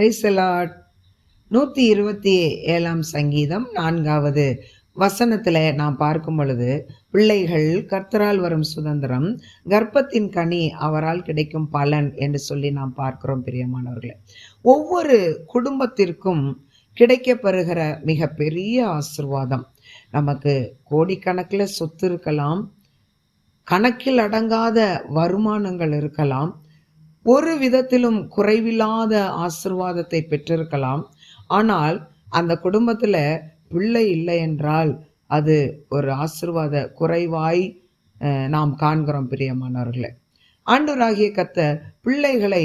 பிரைசலாட் நூற்றி இருபத்தி ஏழாம் சங்கீதம் நான்காவது வசனத்தில் நாம் பார்க்கும் பொழுது பிள்ளைகள் கர்த்தரால் வரும் சுதந்திரம் கர்ப்பத்தின் கனி அவரால் கிடைக்கும் பலன் என்று சொல்லி நாம் பார்க்கிறோம் பிரியமானவர்களே. ஒவ்வொரு குடும்பத்திற்கும் கிடைக்கப்பெறுகிற மிகப்பெரிய ஆசிர்வாதம். நமக்கு கோடிக்கணக்கில் சொத்து இருக்கலாம் கணக்கில் அடங்காத வருமானங்கள் இருக்கலாம் ஒரு விதத்திலும் குறைவில்லாத ஆசிர்வாதத்தை பெற்றிருக்கலாம். ஆனால் அந்த குடும்பத்தில் பிள்ளை இல்லை என்றால் அது ஒரு ஆசிர்வாத குறைவாய் நாம் காண்கிறோம் பிரியமானவர்களே. ஆண்டவராகிய கத்த பிள்ளைகளை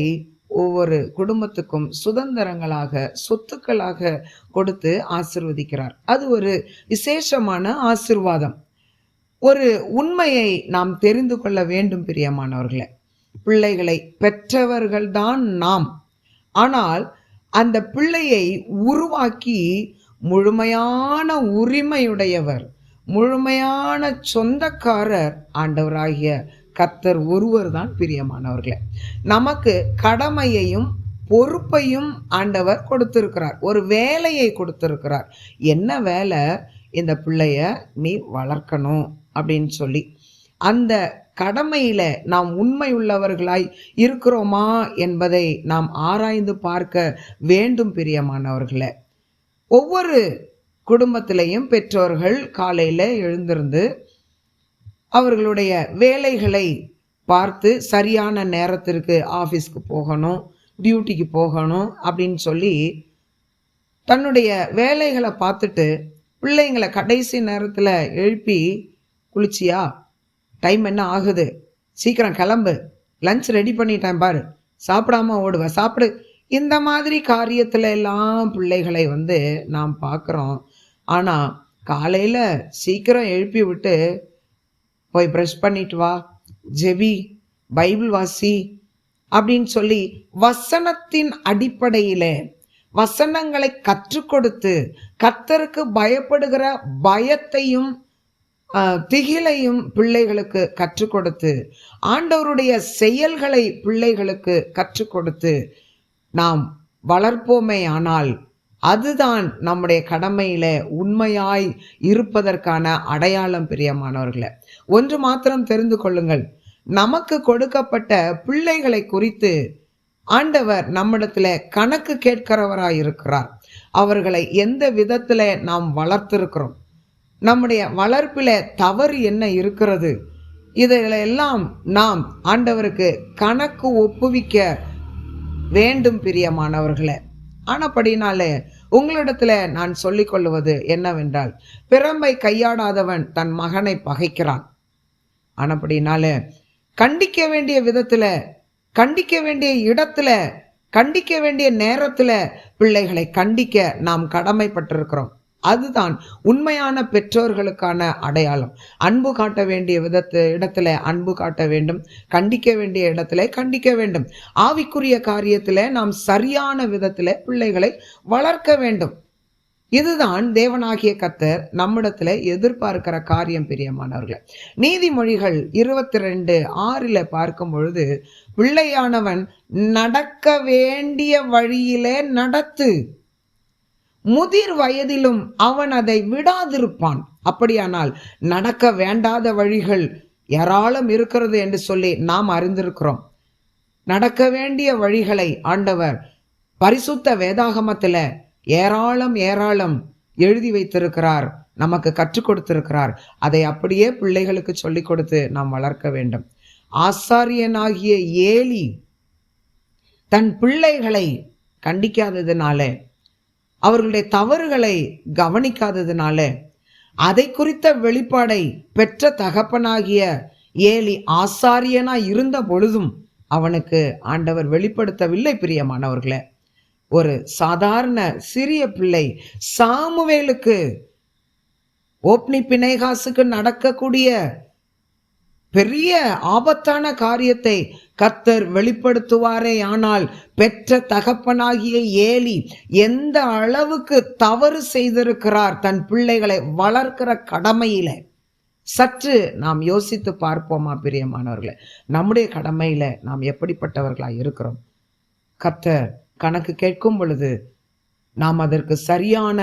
ஒவ்வொரு குடும்பத்துக்கும் சுதந்திரங்களாக சொத்துக்களாக கொடுத்து ஆசிர்வதிக்கிறார். அது ஒரு விசேஷமான ஆசிர்வாதம். ஒரு உண்மையை நாம் தெரிந்து கொள்ள வேண்டும் பிரியமானவர்களே. பிள்ளைகளை பெற்றவர்கள்தான் நாம். ஆனால் அந்த பிள்ளையை உருவாக்கி முழுமையான உரிமையுடையவர் முழுமையான சொந்தக்காரர் ஆண்டவராகிய கத்தர் ஒருவர் தான் பிரியமானவர்களே. நமக்கு கடமையையும் பொறுப்பையும் ஆண்டவர் கொடுத்திருக்கிறார். ஒரு வேலையை கொடுத்திருக்கிறார். என்ன வேலை? இந்த பிள்ளைய நீ வளர்க்கணும் அப்படின்னு சொல்லி. அந்த கடமையில் நாம் உண்மை உள்ளவர்களாய் இருக்கிறோமா என்பதை நாம் ஆராய்ந்து பார்க்க வேண்டும் பிரியமானவர்களை. ஒவ்வொரு குடும்பத்திலையும் பெற்றோர்கள் காலையில் எழுந்திருந்து அவர்களுடைய வேலைகளை பார்த்து சரியான நேரத்திற்கு ஆஃபீஸ்க்கு போகணும் டியூட்டிக்கு போகணும் அப்படின்னு சொல்லி தன்னுடைய வேலைகளை பார்த்துட்டு பிள்ளைங்களை கடைசி நேரத்தில் எழுப்பி குளிச்சியா? டைம் என்ன ஆகுது? சீக்கிரம் கிளம்பு. லஞ்ச் ரெடி பண்ணிட்டேன் பாரு. சாப்பிடாம ஓடுவ. சாப்பிடு. இந்த மாதிரி காரியத்தில் எல்லாம் பிள்ளைகளை வந்து நாம் பார்க்குறோம். ஆனால் காலையில் சீக்கிரம் எழுப்பி விட்டு போய் ப்ரெஷ் பண்ணிட்டு வா. ஜெபி பைபிள் வாசி அப்படின்னு சொல்லி வசனத்தின் அடிப்படையில் வசனங்களை கற்றுக் கொடுத்து கத்தருக்கு பயப்படுகிற பயத்தையும் திகிலையும் பிள்ளைகளுக்கு கற்றுக் கொடுத்து ஆண்டவருடைய செயல்களை பிள்ளைகளுக்கு கற்றுக் கொடுத்து நாம் வளர்ப்போமே ஆனால் அதுதான் நம்முடைய கடமையில உண்மையாய் இருப்பதற்கான அடையாளம் பிரியமானவர்களை. ஒன்று மாத்திரம் தெரிந்து கொள்ளுங்கள். நமக்கு கொடுக்கப்பட்ட பிள்ளைகளை குறித்து ஆண்டவர் நம்மிடத்துல கணக்கு கேட்கிறவராய் இருக்கிறார் அவர்களை எந்த விதத்துல நாம் வளர்த்திருக்கிறோம்? நம்முடைய வளர்ப்பில் தவறு என்ன இருக்கிறது? இதையெல்லாம் நாம் ஆண்டவருக்கு கணக்கு ஒப்புவிக்க வேண்டும் பிரியமானவர்களே. ஆனப்படினாலே உங்களிடத்தில் நான் சொல்லிக் கொள்வது என்னவென்றால் பிறம்பை கையாடாதவன் தன் மகனை பகைக்கிறான். ஆனப்படினாலே கண்டிக்க வேண்டிய விதத்தில் கண்டிக்க வேண்டிய இடத்துல கண்டிக்க வேண்டிய நேரத்தில் பிள்ளைகளை கண்டிக்க நாம் கடமைப்பட்டிருக்கிறோம். அதுதான் உண்மையான பெற்றோர்களுக்கான அடையாளம். அன்பு காட்ட வேண்டிய விதத்து இடத்துல அன்பு காட்ட வேண்டும் கண்டிக்க வேண்டிய இடத்துல கண்டிக்க வேண்டும். ஆவிக்குரிய காரியத்தில் நாம் சரியான விதத்தில் பிள்ளைகளை வளர்க்க வேண்டும். இதுதான் தேவனாகிய கத்தர் நம்மிடத்துல எதிர்பார்க்கிற காரியம் பிரியமானவர்களே. நீதிமொழிகள் இருபத்தி ரெண்டு ஆறில் பார்க்கும் பொழுது பிள்ளையானவன் நடக்க வேண்டிய வழியிலே நடத்து. முதிர் வயதிலும் அவன் அதை விடாதிருப்பான். அப்படியானால் நடக்க வேண்டாத வழிகள் ஏராளம் இருக்கிறது என்று சொல்லி நாம் அறிந்திருக்கிறோம். நடக்க வேண்டிய வழிகளை ஆண்டவர் பரிசுத்த வேதாகமத்தில் ஏராளம் ஏராளம் எழுதி வைத்திருக்கிறார். நமக்கு கற்றுக் கொடுத்திருக்கிறார். அதை அப்படியே பிள்ளைகளுக்கு சொல்லிக் கொடுத்து நாம் வளர்க்க வேண்டும். ஆசாரியனாகிய ஏலி தன் பிள்ளைகளை கண்டிக்காததினால அவர்களுடைய தவறுகளை கவனிக்காததுனால அதை குறித்த வெளிப்பாடை பெற்ற தகப்பனாகிய ஏலி ஆசாரியனா இருந்த பொழுதும் அவனுக்கு ஆண்டவர் வெளிப்படுத்தவில்லை பிரியமானவர்களே. ஒரு சாதாரண சிறிய பிள்ளை சாமுவேலுக்கு ஓப்னி பிணைகாசுக்கு நடக்கக்கூடிய பெரிய ஆபத்தான காரியத்தை கத்தர் வெளிப்படுத்துவாரே ஆனால் பெற்ற தகப்பனாகிய ஏலி எந்த அளவுக்கு தவறு செய்திருக்கிறார் தன் பிள்ளைகளை வளர்க்கிற கடமையில? சற்று நாம் யோசித்து பார்ப்போமா பிரியமானவர்களை? நம்முடைய கடமையில நாம் எப்படிப்பட்டவர்களா இருக்கிறோம்? கத்தர் கணக்கு கேட்கும் பொழுது நாம் அதற்கு சரியான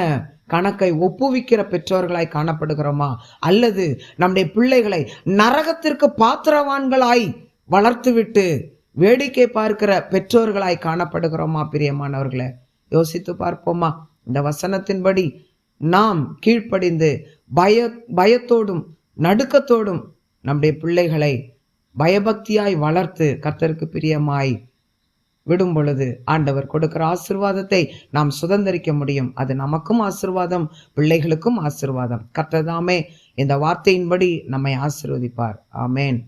கணக்கை ஒப்புவிக்கிற பெற்றோர்களாய் காணப்படுகிறோமா? அல்லது நம்முடைய பிள்ளைகளை நரகத்திற்கு பாத்திரவான்களாய் வளர்த்துவிட்டு வேடிக்கை பார்க்கிற பெற்றோர்களாய் காணப்படுகிறோமா பிரியமானவர்களை? யோசித்து பார்ப்போமா? இந்த வசனத்தின்படி நாம் கீழ்ப்படிந்து பய பயத்தோடும் நடுக்கத்தோடும் நம்முடைய பிள்ளைகளை பயபக்தியாய் வளர்த்து கர்த்தருக்கு பிரியமாய் விடும் பொழுது ஆண்டவர் கொடுக்கிற ஆசிர்வாதத்தை நாம் சுதந்திரிக்க முடியும். அது நமக்கும் ஆசிர்வாதம் பிள்ளைகளுக்கும் ஆசிர்வாதம். கர்த்ததாமே இந்த வார்த்தையின்படி நம்மை ஆசிர்வதிப்பார். ஆமேன்.